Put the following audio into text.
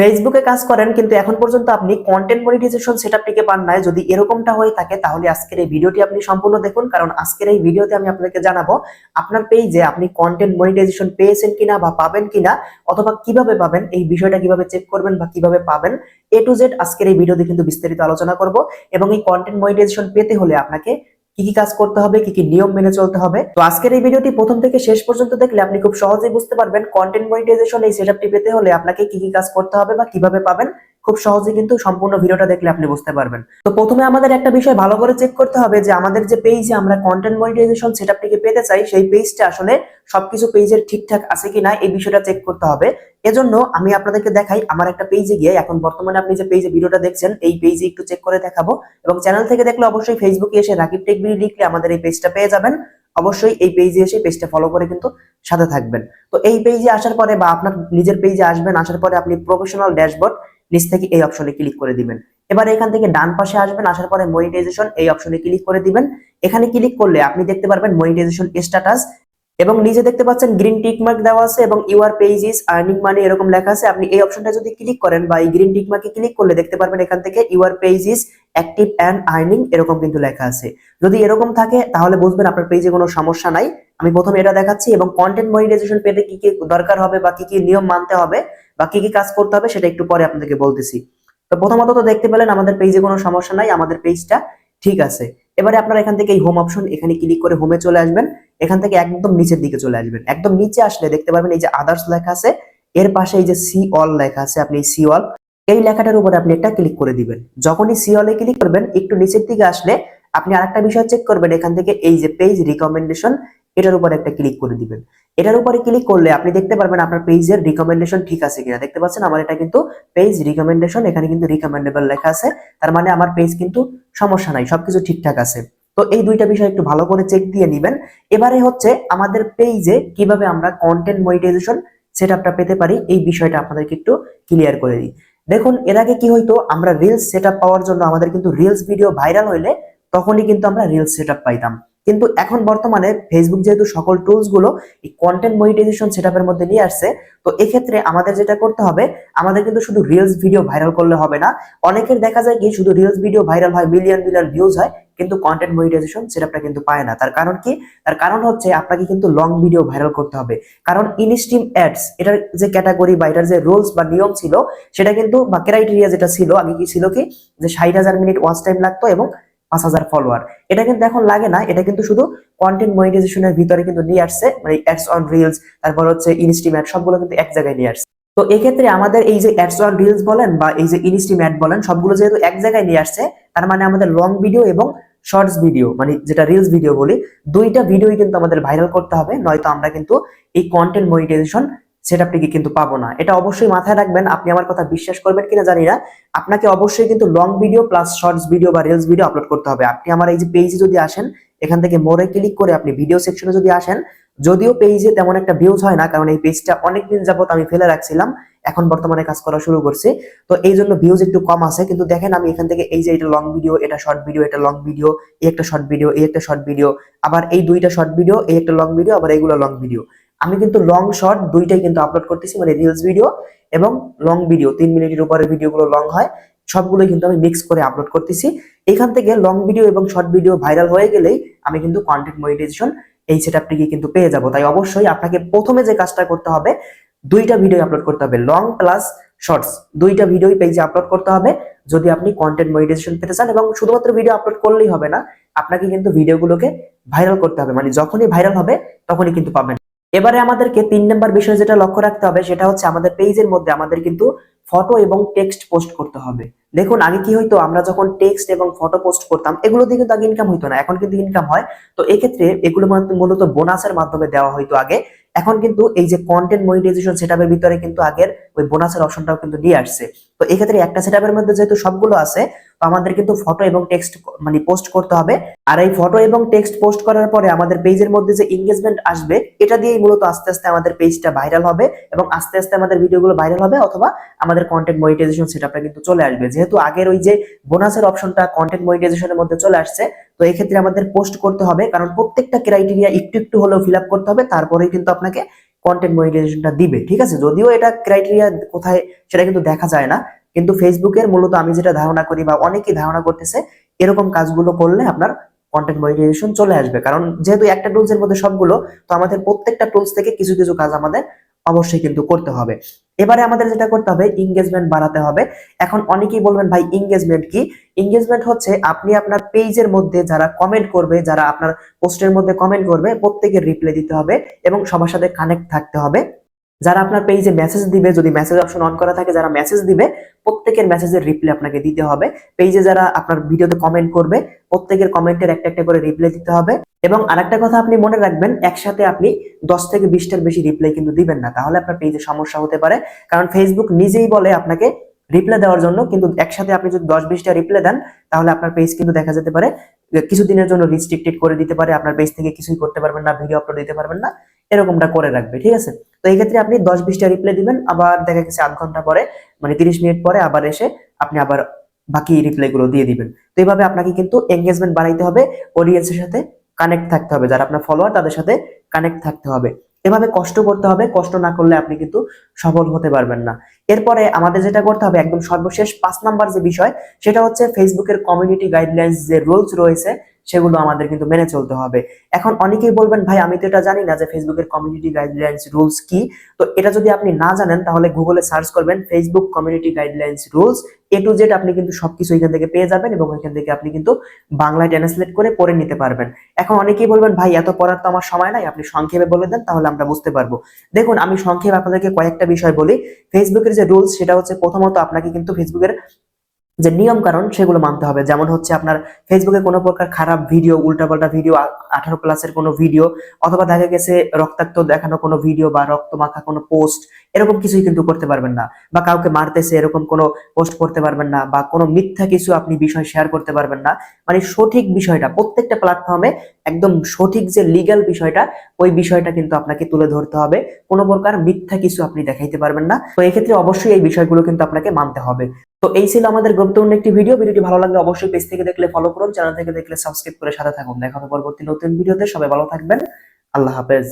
ফেসবুকে কাজ করেন, কিন্তু এখন পর্যন্ত আপনি কন্টেন্ট মনিটাইজেশন সেটআপটিকে পান নাই। যদি এরকমটা হয়ে থাকে, তাহলে আজকের এই ভিডিওটি আপনি সম্পূর্ণ দেখুন, কারণ আজকের এই ভিডিওতে আমি আপনাদেরকে জানাব, আপনার পেজে আপনি কন্টেন্ট মনিটাইজেশন পেয়েছেন কিনা বা পাবেন কিনা, অথবা কীভাবে পাবেন, এই বিষয়টা কীভাবে চেক করবেন বা কীভাবে পাবেন এ টু জেড আজকের এই ভিডিওতে কিন্তু বিস্তারিত আলোচনা করব, এবং এই কন্টেন্ট মনিটাইজেশন পেতে হলে আপনাকে কি কি কাজ করতে হবে, কি কি নিয়ম মেনে চলতে হবে। তো আজকের এই ভিডিওটি প্রথম থেকে শেষ পর্যন্ত দেখলে আপনি খুব সহজেই বুঝতে পারবেন কন্টেন্ট মনিটাইজেশন এই সেটআপটি পেতে হলে আপনাকে কি কি কাজ করতে হবে বা কীভাবে পাবেন। খুব সহজে কিন্তু সম্পূর্ণ ভিডিওটা দেখলে আপনি বুঝতে পারবেন। তো প্রথমে আমাদের একটা বিষয় ভালো করে চেক করতে হবে যে আমাদের যে পেজে আমরা কন্টেন্ট মনিটাইজেশন সেটআপটিকে পেতে চাই, সেই পেজটা আসলে সবকিছু পেজের ঠিকঠাক আছে কিনা এই বিষয়টা চেক করতে হবে। এজন্য আমি আপনাদেরকে দেখাই, আমার একটা পেজে গিয়ে এখন বর্তমানে আপনি যে পেজে ভিডিওটা দেখছেন, এই পেজে একটু চেক করে দেখাবো এবং চ্যানেল থেকে দেখলে অবশ্যই ফেসবুকে এসে রাকিব টেক ভিডিও লিখলে আমাদের এই পেজটা পেয়ে যাবেন। অবশ্যই এই পেজে এসে পেজটা ফলো করে কিন্তু সাথে থাকবেন। তো এই পেজে আসার পরে বা আপনার নিজের পেজে আসবেন, আসার পরে আপনি প্রফেশনাল ড্যাশবোর্ড নিচ থেকে এই অপশনে ক্লিক করে দিবেন। এবার এখান থেকে ডান পাশে আসবেন, আসার পরে মনিটাইজেশন এই অপশনে ক্লিক করে দিবেন। এখানে ক্লিক করলে আপনি দেখতে পারবেন মনিটাইজেশন স্ট্যাটাস এবং নিচে দেখতে পাচ্ছেন গ্রিন টিক মার্ক দেওয়া আছে এবং your page is earning money এরকম লেখা আছে। আপনি এই অপশনটা যদি ক্লিক করেন বা এই গ্রিন টিক মার্কে ক্লিক করলে দেখতে পারবেন এখান থেকে your page is active and earning এরকম কিন্তু লেখা আছে। যদি এরকম থাকে, তাহলে বুঝবেন আপনার পেজে কোনো সমস্যা নাই। আমি প্রথমে এটা দেখাচ্ছি এবং কন্টেন্ট মনিটাইজেশন পেতে কি কি দরকার হবে বা কি কি নিয়ম মানতে হবে বা কি কি কাজ করতে হবে সেটা একটু পরে আপনাদেরকে বলতেছি। তো প্রথমত তো দেখতে পেলেন আমাদের পেজে কোনো সমস্যা নাই, আমাদের পেজটা ঠিক আছে। এবারে আপনারা এখান থেকে এই হোম অপশন এখানে ক্লিক করে হোমে চলে আসবেন। এখান থেকে একদম নিচের দিকে চলে আসবেন। একদম নিচে আসলে দেখতে পারবেন এই যে আদার্স লেখা আছে, এর পাশে এই যে সি অল লেখা আছে, আপনি সি অল এই লেখাটার উপরে আপনি একটা ক্লিক করে দিবেন। যখনই সি অলে ক্লিক করবেন, একটু নিচের দিকে আসলে আপনি আরেকটা বিষয় চেক করবেন, এখান থেকে এই যে পেজ রিকমেন্ডেশন এটার উপর একটা ক্লিক করে দিবেন। এটার উপরে ক্লিক করলে আপনি দেখতে পারবেন আপনার পেজের রিকমেন্ডেশন ঠিক আছে কিনা। দেখতে পাচ্ছেন আমার এটা কিন্তু পেজ রিকমেন্ডেশন এখানে কিন্তু রিকমেন্ডেবল লেখা আছে। তার মানে আমার পেজ কিন্তু সমস্যা নাই, সবকিছু ঠিকঠাক আছে। তো এই দুইটা বিষয় একটু ভালো করে চেক দিয়ে নিবেন। এবারে হচ্ছে আমাদের পেজে কীভাবে আমরা কন্টেন্ট মনিটাইজেশন সেটআপটা পেতে পারি, এই বিষয়টা আপনাদেরকে একটু ক্লিয়ার করে দিই। দেখুন, এর আগে কি হইতো, আমরা রিলস সেটআপ পাওয়ার জন্য আমাদের কিন্তু রিলস ভিডিও ভাইরাল হইলে তখনই কিন্তু আমরা রিলস সেটআপ পাইতাম। কিন্তু এখন বর্তমানে ফেসবুক যেহেতু সকল টুলসগুলো এই কন্টেন্ট মনিটাইজেশন সেটআপের মধ্যে নিয়ে আসছে, তো এক্ষেত্রে আমাদের যেটা করতে হবে, আমাদের কিন্তু শুধু রিলস ভিডিও ভাইরাল করলে হবে না। অনেকের দেখা যায় কি, শুধু রিলস ভিডিও ভাইরাল হয় মিলিয়ন মিলিয়ন ভিউজ হয়, কিন্তু কন্টেন্ট মনিটাইজেশন সেটআপটা কিন্তু পায় না। তার কারণ কি? তার কারণ হচ্ছে আপনাকে কিন্তু লং ভিডিও ভাইরাল করতে হবে। কারণ ইনস্ট্রিম অ্যাডস এটার যে ক্যাটাগরি বা এটার যে রুলস বা নিয়ম ছিল, সেটা কিন্তু বা ক্রাইটেরিয়া যেটা ছিল, আগে কি ছিল কি? যে ষাট হাজার মিনিট ওয়াচ টাইম লাগতো এবং পাঁচ হাজার ফলোয়ার এটা কিন্তু এখন লাগে না, এটা কিন্তু শুধু কন্টেন্ট মনিটাইজেশনের ভিতরে কিন্তু নিয়ে আসছে মানে অ্যাডস অন রিলস তারপর হচ্ছে ইনস্ট্রিম অ্যাড সবগুলো কিন্তু এক জায়গায় নিয়ে আসছে। তো এক্ষেত্রে আমাদের এই যে অ্যাডস অন রিলস বলেন বা এই যে ইনস্ট্রিম অ্যাড বলেন, সবগুলো যেহেতু এক জায়গায় নিয়ে আসছে, তার মানে আমাদের লং ভিডিও এবং শর্টস ভিডিও মানে যেটা রিলস ভিডিও বলি, দুইটা ভিডিওই কিন্তু আমাদের ভাইরাল করতে হবে, নয়তো আমরা কিন্তু এই কন্টেন্ট মনিটাইজেশন সেটআপটিকে কিন্তু পাবো না। এটা অবশ্যই মাথায় রাখবেন, আপনি আমার কথা বিশ্বাস করবেন কিনা জানি না। আপনাকে অবশ্যই কিন্তু long video plus shorts video বা রিলস ভিডিও আপলোড করতে হবে। আপনি আমার এই যে পেজে যদি আসেন, এখান থেকে মোড়ে ক্লিক করে আপনি ভিডিও সেকশনে যদি আসেন, যদিও পেজে তেমন একটা ভিউজ হয় না, কারণ এই পেজটা অনেকদিন যাবত আমি ফেলে রাখছিলাম, এখন বর্তমানে কাজ করা শুরু করছি। তো এই জন্য ভিউজ একটু কম আছে, কিন্তু দেখেন আমি এখান থেকে এই যে এটা লং ভিডিও এটা শর্ট ভিডিও এটা লং ভিডিও এই একটা শর্ট ভিডিও এই একটা শর্ট ভিডিও আবার এই দুইটা শর্ট ভিডিও এই একটা লং ভিডিও আবার এইগুলো লং ভিডিও আমি কিন্তু লং শর্ট দুইটাই কিন্তু আপলোড করতেছি মানে রিলস ভিডিও এবং লং ভিডিও তিন মিনিটের উপরে ভিডিওগুলো লং হয়, সবগুলোই কিন্তু আমি মিক্স করে আপলোড করতেছি। এখান থেকে লং ভিডিও এবং শর্ট ভিডিও ভাইরাল হয়ে গেলেই আমি কিন্তু কন্টেন্ট মনিটাইজেশন এই সেটআপটিকে কিন্তু পেয়ে যাব। তাই অবশ্যই আপনাকে প্রথমে যে কাজটা করতে হবে, দুইটা ভিডিও আপলোড করতে হবে লং প্লাস শর্টস দুইটা ভিডিওই পেজে আপলোড করতে হবে, যদি আপনি কন্টেন্ট মনিটাইজেশন পেতে চান এবং শুধুমাত্র ভিডিও আপলোড করলেই হবে না, আপনাকে কিন্তু ভিডিওগুলোকে ভাইরাল করতে হবে। মানে যখনই ভাইরাল হবে, তখনই কিন্তু পাবেন। এবারে আমাদেরকে তিন নম্বর বিষয় যেটা লক্ষ্য রাখতে হবে, সেটা হচ্ছে আমাদের পেজের মধ্যে আমাদের কিন্তু ফটো এবং টেক্সট পোস্ট করতে হবে। দেখুন, আগে কি হইতো, আমরা যখন টেক্সট এবং ফটো পোস্ট করতাম, এগুলো দিয়ে কিন্তু আগে ইনকাম হইতো না। এখন কিন্তু ইনকাম হয়। তো এক্ষেত্রে এগুলো মূলত- বোনাসের মাধ্যমে দেওয়া হইতো আগে। এখন কিন্তু এই যে কন্টেন্ট মনিটাইজেশন সেটআপের ভিতরে কিন্তু আগের ওই বোনাসের অপশনটাও কিন্তু নিয়ে আসছে। তো এক্ষেত্রে একটা সেটআপের মধ্যে যেহেতু সবগুলো আছে, তো আমাদের কিন্তু ফটো এবং টেক্সট মানে পোস্ট করতে হবে। আর এই ফটো এবং টেক্সট পোস্ট করার পরে আমাদের পেজের মধ্যে যে এঙ্গেজমেন্ট আসবে, এটা দিয়েই মূলত আস্তে আস্তে আমাদের পেজটা ভাইরাল হবে এবং আস্তে আস্তে আমাদের ভিডিওগুলো ভাইরাল হবে অথবা আমাদের কন্টেন্ট মনিটাইজেশন সেটআপটা কিন্তু চলে আসবে। যেহেতু আগের ওই যে বোনাসের অপশনটা কন্টেন্ট মনিটাইজেশনের মধ্যে চলে আসছে, তো এক্ষেত্রে আমাদের পোস্ট করতে হবে। কারণ প্রত্যেকটা ক্রাইটেরিয়া একটু একটু হলেও ফিল করতে হবে, তারপরেই কিন্তু আপনাকে কন্টেন্ট মনিটাইজেশনটা দিবে, ঠিক আছে? যদিও এটা ক্রাইটেরিয়া কোথায় সেটা কিন্তু দেখা যায় না, কিন্তু ফেসবুকের মূলত আমি যেটা ধারণা করি বা অনেকেই ধারণা করতেছে, এরকম কাজগুলো করলে আপনার কন্টেন্ট মনিটাইজেশন চলে আসবে। কারণ যেহেতু একটা টুলসের মধ্যে সবগুলো, তো আমাদের প্রত্যেকটা টুলস থেকে কিছু কিছু কাজ আমাদের অবশ্যই কিন্তু করতে হবে। এবারে আমাদের যেটা করতে হবে ইংগেজমেন্ট বাড়াতে হবে। এখন অনেকেই বলবেন, ভাই ইংগেজমেন্ট কি? এঙ্গেজমেন্ট হচ্ছে আপনি আপনার পেজের মধ্যে যারা কমেন্ট করবে, যারা আপনার পোস্টের মধ্যে কমেন্ট করবে, প্রত্যেকের রিপ্লাই দিতে হবে এবং সবার সাথে কানেক্ট থাকতে হবে। যারা আপনার পেজে মেসেজ দিবে, যদি মেসেজ অপশন অন করা থাকে, যারা মেসেজ দিবে, প্রত্যেকের মেসেজের রিপ্লাই আপনাকে দিতে হবে। পেজে যারা আপনার ভিডিওতে কমেন্ট করবে, প্রত্যেকের কমেন্টের একটা একটা করে রিপ্লাই দিতে হবে। এবং আরেকটা কথা আপনি মনে রাখবেন, একসাথে আপনি দশ থেকে বিশটার বেশি রিপ্লাই কিন্তু দিবেন না। তাহলে আপনার পেজে সমস্যা হতে পারে। কারণ ফেসবুক নিজেই বলে আপনাকে রিপ্লাই দেওয়ার জন্য, কিন্তু একসাথে আপনি যদি দশ, বিশটা রিপ্লাই দেন, তাহলে আপনার পেজ কিন্তু দেখা যেতে পারে, কিছুদিনের জন্য রিস্ট্রিক্টেড করে দিতে পারে, আপনার পেজ থেকে কিছুই করতে পারবেন না ভিডিও আপলোড দিতে পারবেন না, এরকমটা করে রাখবে, ঠিক আছে? তো এই ক্ষেত্রে আপনি দশ বিশটা রিপ্লাই দিবেন, আবার দেখা গেছে আধ ঘণ্টা পরে মানে তিরিশ মিনিট পরে আবার এসে আপনি আবার বাকি রিপ্লাই গুলো দিয়ে দিবেন। তো এইভাবে আপনাকে কিন্তু এঙ্গেজমেন্ট বাড়াইতে হবে অডিয়েন্সের সাথে কানেক্ট থাকতে হবে, যারা আপনার ফলোয়ার তাদের সাথে কানেক্ট থাকতে হবে। এভাবে কষ্ট করতে হবে, কষ্ট না করলে আপনি কিন্তু সফল হতে পারবেন না। এরপরে আমাদের যেটা করতে হবে, একদম সর্বশেষ পাঁচ নাম্বার যে বিষয়, সেটা হচ্ছে ফেসবুকের কমিউনিটি গাইডলাইন্স যে রুলস রয়েছে সেগুলো আমাদের কিন্তু মেনে চলতে হবে। এখন অনেকেই বলবেন, ভাই, আমি তো এটা জানি না যে ফেসবুকের কমিউনিটি গাইডলাইন্স রুলস কি। তো এটা যদি আপনি না জানেন, তাহলে গুগলে সার্চ করবেন Facebook community guidelines rules A to Z আপনি কিন্তু সবকিছু এখান থেকে পেয়ে যাবেন এবং এখান থেকে আপনি কিন্তু বাংলায় ট্রান্সলেট করে পড়ে নিতে পারবেন। এখন অনেকেই বলবেন, ভাই, এত পড়ার তো আমার সময় নাই, আপনি সংক্ষেপে বলে দেন, তাহলে আমরা বুঝতে পারব। দেখুন, আমি সংক্ষেপে আপনাদেরকে কয়েকটা বিষয় বলি। ফেসবুকের যে রুলস সেটা হচ্ছে প্রথমত আপনাকে কিন্তু ফেসবুকের যে নিয়ম কারণ সেগুলো মানতে হবে। যেমন হচ্ছে আপনার ফেসবুকে কোনো প্রকার খারাপ ভিডিও উল্টাপাল্টা ভিডিও আঠারো প্লাসের কোনো ভিডিও অথবা দেখা গেছে রক্তাক্ত দেখানো কোনো ভিডিও বা রক্ত মাখা কোনো পোস্ট এরকম কিছুই কিন্তু করতে পারবেন না। বা কাউকে মারতেছে এরকম কোনো পোস্ট করতে পারবেন না, বা কোনো মিথ্যা কিছু আপনি বিষয় শেয়ার করতে পারবেন না। মানে সঠিক বিষয়টা প্রত্যেকটা প্ল্যাটফর্মে একদম সঠিক যে লিগ্যাল বিষয়টা, ওই বিষয়টা কিন্তু আপনাকে তুলে ধরতে হবে। কোনো প্রকার মিথ্যা কিছু আপনি দেখাইতে পারবেন না। তো এক্ষেত্রে অবশ্যই এই বিষয়গুলো কিন্তু আপনাকে মানতে হবে। তো এই ছিল আমাদের গুরুত্বপূর্ণ একটি ভিডিও ভিডিওটি ভালো লাগলে অবশ্যই পেজ থেকে দেখলে ফলো করুন চ্যানেল থেকে দেখলে সাবস্ক্রাইব করে সাথে থাকুন। দেখা হবে পরবর্তী নতুন ভিডিওতে সবাই ভালো থাকবেন। আল্লাহ হাফেজ।